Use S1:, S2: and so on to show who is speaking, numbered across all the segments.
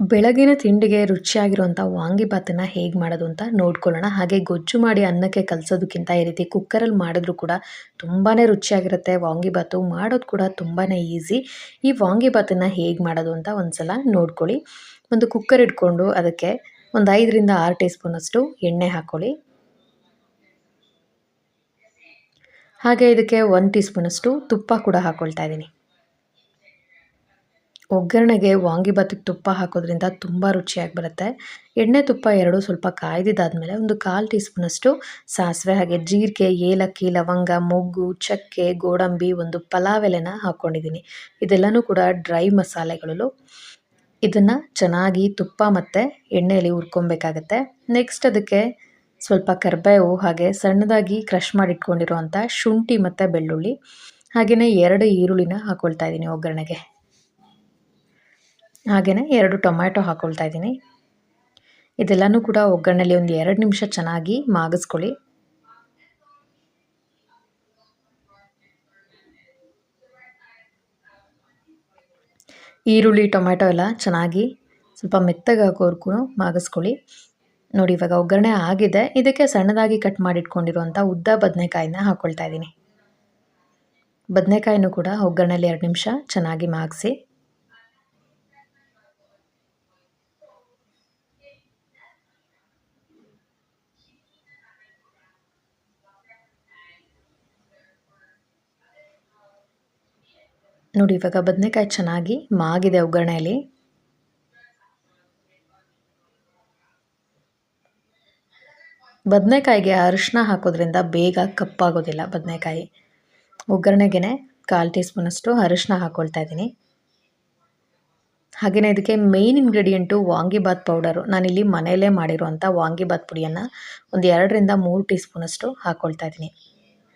S1: ಬೆಳಗಿನ ತಿಂಡಿಗೆ ರುಚಿಯಾಗಿರುವಂಥ ವಾಂಗಿಬಾತನ್ನು ಹೇಗೆ ಮಾಡೋದು ಅಂತ ನೋಡ್ಕೊಳ್ಳೋಣ. ಹಾಗೆ ಗೊಜ್ಜು ಮಾಡಿ ಅನ್ನಕ್ಕೆ ಕಲಸೋದಕ್ಕಿಂತ ಈ ರೀತಿ ಕುಕ್ಕರಲ್ಲಿ ಮಾಡಿದ್ರು ಕೂಡ ತುಂಬಾ ರುಚಿಯಾಗಿರುತ್ತೆ. ವಾಂಗಿಭಾತು ಮಾಡೋದು ಕೂಡ ತುಂಬಾ ಈಸಿ. ಈ ವಾಂಗಿಬಾತನ್ನು ಹೇಗೆ ಮಾಡೋದು ಅಂತ ಒಂದ್ಸಲ ನೋಡ್ಕೊಳ್ಳಿ. ಒಂದು ಕುಕ್ಕರ್ ಇಟ್ಕೊಂಡು ಅದಕ್ಕೆ ಒಂದು ಐದರಿಂದ ಆರು ಟೀ ಸ್ಪೂನಷ್ಟು ಎಣ್ಣೆ ಹಾಕ್ಕೊಳ್ಳಿ ಹಾಗೆ ಇದಕ್ಕೆ ಒಂದು ಟೀ ಸ್ಪೂನಷ್ಟು ತುಪ್ಪ ಕೂಡ ಹಾಕ್ಕೊಳ್ತಾ ಇದ್ದೀನಿ. ಒಗ್ಗರಣೆಗೆ ವಾಂಗಿಬಾತಿಗೆ ತುಪ್ಪ ಹಾಕೋದ್ರಿಂದ ತುಂಬ ರುಚಿಯಾಗಿ ಬರುತ್ತೆ. ಎಣ್ಣೆ ತುಪ್ಪ ಎರಡು ಸ್ವಲ್ಪ ಕಾಯ್ದಿದ್ದಾದಮೇಲೆ ಒಂದು ಕಾಲು ಟೀ ಸ್ಪೂನಷ್ಟು ಸಾಸಿವೆ ಹಾಗೆ ಜೀರಿಗೆ, ಏಲಕ್ಕಿ, ಲವಂಗ, ಮೊಗ್ಗು, ಚಕ್ಕೆ, ಗೋಡಂಬಿ ಒಂದು ಪಲಾವ್ ಎಲೆನ ಹಾಕ್ಕೊಂಡಿದ್ದೀನಿ ಇದೆಲ್ಲನೂ ಕೂಡ ಡ್ರೈ ಮಸಾಲೆಗಳು ಇದನ್ನು ಚೆನ್ನಾಗಿ ತುಪ್ಪ ಮತ್ತು ಎಣ್ಣೆಯಲ್ಲಿ ಹುರ್ಕೊಬೇಕಾಗತ್ತೆ. ನೆಕ್ಸ್ಟ್ ಅದಕ್ಕೆ ಸ್ವಲ್ಪ ಕರ್ಬೇವು ಹಾಗೆ ಸಣ್ಣದಾಗಿ ಕ್ರಷ್ ಮಾಡಿಟ್ಕೊಂಡಿರುವಂಥ ಶುಂಠಿ ಮತ್ತು ಬೆಳ್ಳುಳ್ಳಿ. ಹಾಗೆಯೇ ಎರಡು ಈರುಳ್ಳಿನ ಹಾಕ್ಕೊಳ್ತಾ ಇದ್ದೀನಿ ಒಗ್ಗರಣೆಗೆ. ಹಾಗೆಯೇ ಎರಡು ಟೊಮ್ಯಾಟೊ ಹಾಕ್ಕೊಳ್ತಾ ಇದ್ದೀನಿ. ಇದೆಲ್ಲನೂ ಕೂಡ ಒಗ್ಗರಣೆಲಿ ಒಂದು ಎರಡು ನಿಮಿಷ ಚೆನ್ನಾಗಿ ಮಾಗಿಸ್ಕೊಳ್ಳಿ. ಈರುಳ್ಳಿ, ಟೊಮ್ಯಾಟೊ ಎಲ್ಲ ಚೆನ್ನಾಗಿ ಸ್ವಲ್ಪ ಮೆತ್ತಗೆ ಹಾಕೋರ್ಗೂ ಮಾಗಿಸ್ಕೊಳ್ಳಿ. ನೋಡಿ, ಇವಾಗ ಒಗ್ಗರಣೆ ಆಗಿದೆ. ಇದಕ್ಕೆ ಸಣ್ಣದಾಗಿ ಕಟ್ ಮಾಡಿಟ್ಕೊಂಡಿರುವಂಥ ಉದ್ದ ಬದನೆಕಾಯಿನ ಹಾಕ್ಕೊಳ್ತಾ ಇದ್ದೀನಿ. ಬದನೆಕಾಯಿನೂ ಕೂಡ ಒಗ್ಗರಣೆಲಿ ಎರಡು ನಿಮಿಷ ಚೆನ್ನಾಗಿ ಮಾಗಿಸಿ. ನೋಡಿ, ಇವಾಗ ಬದನೆಕಾಯಿ ಚೆನ್ನಾಗಿ ಮಾಗಿದೆ ಒಗ್ಗರಣೆಯಲ್ಲಿ ಬದನೆಕಾಯಿಗೆ ಅರಿಶಿನ ಹಾಕೋದ್ರಿಂದ ಬೇಗ ಕಪ್ಪಾಗೋದಿಲ್ಲ ಬದನೆಕಾಯಿ. ಒಗ್ಗರಣೆಗೆ ಕಾಲು ಟೀ ಸ್ಪೂನಷ್ಟು ಅರಿಶಿನ ಹಾಕ್ಕೊಳ್ತಾ ಇದ್ದೀನಿ. ಹಾಗೆಯೇ ಇದಕ್ಕೆ ಮೇಯ್ನ್ ಇಂಗ್ರೀಡಿಯೆಂಟು ವಾಂಗಿಬಾತ್ ಪೌಡರು ನಾನಿಲ್ಲಿ ಮನೆಯಲ್ಲೇ ಮಾಡಿರುವಂಥ ವಾಂಗಿಬಾತ್ ಪುಡಿಯನ್ನು ಒಂದು ಎರಡರಿಂದ ಮೂರು ಟೀ ಸ್ಪೂನಷ್ಟು ಹಾಕ್ಕೊಳ್ತಾ ಇದ್ದೀನಿ.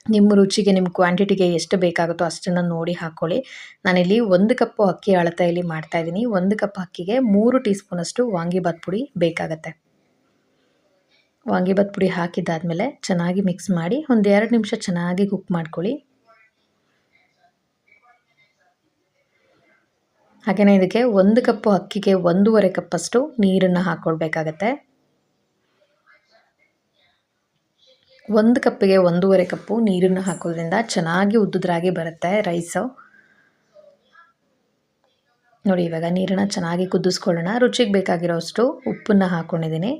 S1: ನಿಮ್ಮ ರುಚಿಗೆ, ನಿಮ್ಮ ಕ್ವಾಂಟಿಟಿಗೆ ಎಷ್ಟು ಬೇಕಾಗುತ್ತೋ ಅಷ್ಟನ್ನು ನೋಡಿ ಹಾಕ್ಕೊಳ್ಳಿ ನಾನಿಲ್ಲಿ ಒಂದು ಕಪ್ಪು ಅಕ್ಕಿ ಅಳತೆಯಲ್ಲಿ ಮಾಡ್ತಾಯಿದ್ದೀನಿ ಒಂದು ಕಪ್ ಅಕ್ಕಿಗೆ ಮೂರು ಟೀ ಸ್ಪೂನಷ್ಟು ವಾಂಗಿಬಾತ್ ಪುಡಿ ಬೇಕಾಗತ್ತೆ. ವಾಂಗಿಬಾತ್ ಪುಡಿ ಹಾಕಿದ್ದಾದಮೇಲೆ ಚೆನ್ನಾಗಿ ಮಿಕ್ಸ್ ಮಾಡಿ ಒಂದು ಎರಡು ನಿಮಿಷ ಚೆನ್ನಾಗಿ ಕುಕ್ ಮಾಡ್ಕೊಳ್ಳಿ. ಹಾಗೆಯೇ ಇದಕ್ಕೆ ಒಂದು ಕಪ್ಪು ಅಕ್ಕಿಗೆ ಒಂದೂವರೆ ಕಪ್ಪಷ್ಟು ನೀರನ್ನು ಹಾಕ್ಕೊಳ್ಬೇಕಾಗತ್ತೆ. ಒಂದು ಕಪ್ಪಿಗೆ ಒಂದೂವರೆ ಕಪ್ಪು ನೀರನ್ನು ಹಾಕೋದ್ರಿಂದ ಚೆನ್ನಾಗಿ ಉದ್ದುದ್ರಾಗಿ ಬರುತ್ತೆ ರೈಸು. ನೋಡಿ, ಇವಾಗ ನೀರನ್ನು ಚೆನ್ನಾಗಿ ಕುದಿಸ್ಕೊಳ್ಳೋಣ. ರುಚಿಗೆ ಬೇಕಾಗಿರೋಷ್ಟು ಉಪ್ಪನ್ನು ಹಾಕ್ಕೊಂಡಿದ್ದೀನಿ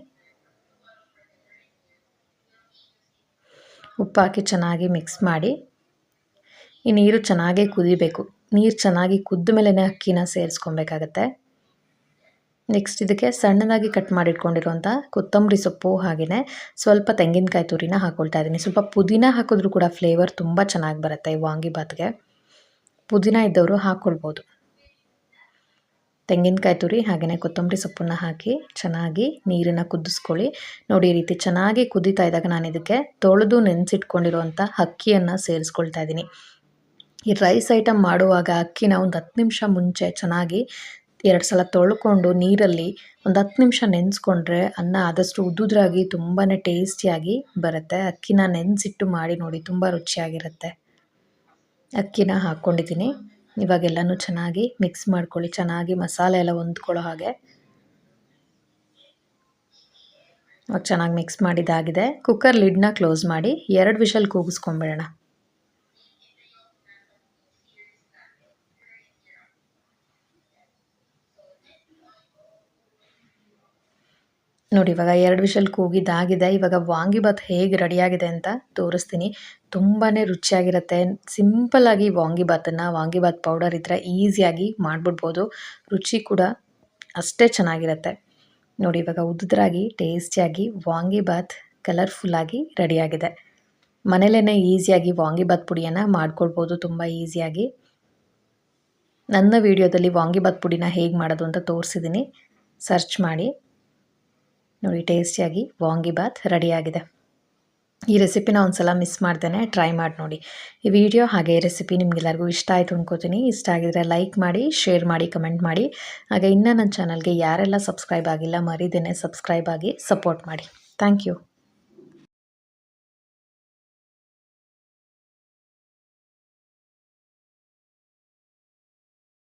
S1: ಉಪ್ಪು ಹಾಕಿ ಚೆನ್ನಾಗಿ ಮಿಕ್ಸ್ ಮಾಡಿ. ಈ ನೀರು ಚೆನ್ನಾಗೇ ಕುದಿಬೇಕು. ನೀರು ಚೆನ್ನಾಗಿ ಕುದ್ದ ಮೇಲೆ ಅಕ್ಕಿನ ಸೇರಿಸ್ಕೊಬೇಕಾಗತ್ತೆ. ನೆಕ್ಸ್ಟ್ ಇದಕ್ಕೆ ಸಣ್ಣದಾಗಿ ಕಟ್ ಮಾಡಿಟ್ಕೊಂಡಿರುವಂಥ ಕೊತ್ತಂಬರಿ ಸೊಪ್ಪು ಹಾಗೆಯೇ ಸ್ವಲ್ಪ ತೆಂಗಿನಕಾಯಿ ತುರಿನ ಹಾಕ್ಕೊಳ್ತಾ ಇದ್ದೀನಿ. ಸ್ವಲ್ಪ ಪುದೀನ ಹಾಕಿದ್ರೂ ಕೂಡ ಫ್ಲೇವರ್ ತುಂಬ ಚೆನ್ನಾಗಿ ಬರುತ್ತೆ ಈ ವಾಂಗಿಬಾತ್ಗೆ ಪುದೀನ ಇದ್ದವರು ಹಾಕ್ಕೊಳ್ಬೋದು ತೆಂಗಿನಕಾಯಿ ತುರಿ ಹಾಗೆಯೇ ಕೊತ್ತಂಬರಿ ಸೊಪ್ಪನ್ನು ಹಾಕಿ ಚೆನ್ನಾಗಿ ನೀರನ್ನು ಕುದಿಸ್ಕೊಳ್ಳಿ. ನೋಡಿ, ಈ ರೀತಿ ಚೆನ್ನಾಗಿ ಕುದೀತಾ ಇದ್ದಾಗ ನಾನು ಇದಕ್ಕೆ ತೊಳೆದು ನೆನೆಸಿಟ್ಕೊಂಡಿರುವಂಥ ಅಕ್ಕಿಯನ್ನು ಸೇರಿಸ್ಕೊಳ್ತಾ ಇದ್ದೀನಿ. ಈ ರೈಸ್ ಐಟಮ್ ಮಾಡುವಾಗ ಅಕ್ಕಿನ ಒಂದು ಹತ್ತು ನಿಮಿಷ ಮುಂಚೆ ಚೆನ್ನಾಗಿ ಎರಡು ಸಲ ತೊಳ್ಕೊಂಡು ನೀರಲ್ಲಿ ಒಂದು ಹತ್ತು ನಿಮಿಷ ನೆನೆಸ್ಕೊಂಡ್ರೆ ಅನ್ನ ಆದಷ್ಟು ಉದ್ದುದ್ರಾಗಿ ತುಂಬಾ ಟೇಸ್ಟಿಯಾಗಿ ಬರುತ್ತೆ. ಅಕ್ಕಿನ ನೆನೆಸಿಟ್ಟು ಮಾಡಿ ನೋಡಿ, ತುಂಬ ರುಚಿಯಾಗಿರುತ್ತೆ. ಅಕ್ಕಿನ ಹಾಕ್ಕೊಂಡಿದ್ದೀನಿ. ಇವಾಗೆಲ್ಲನೂ ಚೆನ್ನಾಗಿ ಮಿಕ್ಸ್ ಮಾಡ್ಕೊಳ್ಳಿ. ಚೆನ್ನಾಗಿ ಮಸಾಲೆ ಎಲ್ಲ ಹೊಂದ್ಕೊಳ್ಳೋ ಹಾಗೆ. ಚೆನ್ನಾಗಿ ಮಿಕ್ಸ್ ಮಾಡಿದಾಗಿದೆ. ಕುಕ್ಕರ್ ಲಿಡ್ನ ಕ್ಲೋಸ್ ಮಾಡಿ ಎರಡು ವಿಷಲ್ ಕೂಗಿಸ್ಕೊಂಬಿಡೋಣ. ನೋಡಿ, ಇವಾಗ ಎರಡು ವಿಷಲ್ ಕೂಗಿದ್ದಾಗಿದೆ. ಇವಾಗ ವಾಂಗಿಬಾತ್ ಹೇಗೆ ರೆಡಿಯಾಗಿದೆ ಅಂತ ತೋರಿಸ್ತೀನಿ. ತುಂಬಾ ರುಚಿಯಾಗಿರುತ್ತೆ. ಸಿಂಪಲ್ಲಾಗಿ ವಾಂಗಿಬಾತನ್ನು ವಾಂಗಿಬಾತ್ ಪೌಡರ್ ಇದ್ದರೆ ಈಸಿಯಾಗಿ ಮಾಡಿಬಿಡ್ಬೋದು. ರುಚಿ ಕೂಡ ಅಷ್ಟೇ ಚೆನ್ನಾಗಿರುತ್ತೆ. ನೋಡಿ, ಇವಾಗ ಉದುದ್ರಾಗಿ ಟೇಸ್ಟಿಯಾಗಿ ವಾಂಗಿಬಾತ್ ಕಲರ್ಫುಲ್ಲಾಗಿ ರೆಡಿಯಾಗಿದೆ. ಮನೇಲೇ ಈಸಿಯಾಗಿ ವಾಂಗಿಬಾತ್ ಪುಡಿಯನ್ನು ಮಾಡ್ಕೊಳ್ಬೋದು, ತುಂಬ ಈಸಿಯಾಗಿ. ನನ್ನ ವಿಡಿಯೋದಲ್ಲಿ ವಾಂಗಿಬಾತ್ ಪುಡಿನ ಹೇಗೆ ಮಾಡೋದು ಅಂತ ತೋರಿಸಿದ್ದೀನಿ ಸರ್ಚ್ ಮಾಡಿ. ನೋಡಿ, ಟೇಸ್ಟಿಯಾಗಿ ವಾಂಗಿಬಾತ್ ರೆಡಿಯಾಗಿದೆ. ಈ ರೆಸಿಪಿನ ಒಂದು ಸಲ ಮಿಸ್ ಮಾಡ್ತೇನೆ, ಟ್ರೈ ಮಾಡಿ ನೋಡಿ. ಈ ವಿಡಿಯೋ ಹಾಗೆ ರೆಸಿಪಿ ನಿಮಗೆಲ್ಲರಿಗೂ ಇಷ್ಟ ಆಯಿತು ಅನ್ಕೋತೀನಿ. ಇಷ್ಟ ಆಗಿದರೆ ಲೈಕ್ ಮಾಡಿ, ಶೇರ್ ಮಾಡಿ, ಕಮೆಂಟ್ ಮಾಡಿ. ಹಾಗೆ ಇನ್ನೂ ನನ್ನ ಚಾನಲ್ಗೆ ಯಾರೆಲ್ಲ ಸಬ್ಸ್ಕ್ರೈಬ್ ಆಗಿಲ್ಲ, ಮರಿದೇನೆ ಸಬ್ಸ್ಕ್ರೈಬ್ ಆಗಿ ಸಪೋರ್ಟ್ ಮಾಡಿ. Thank you.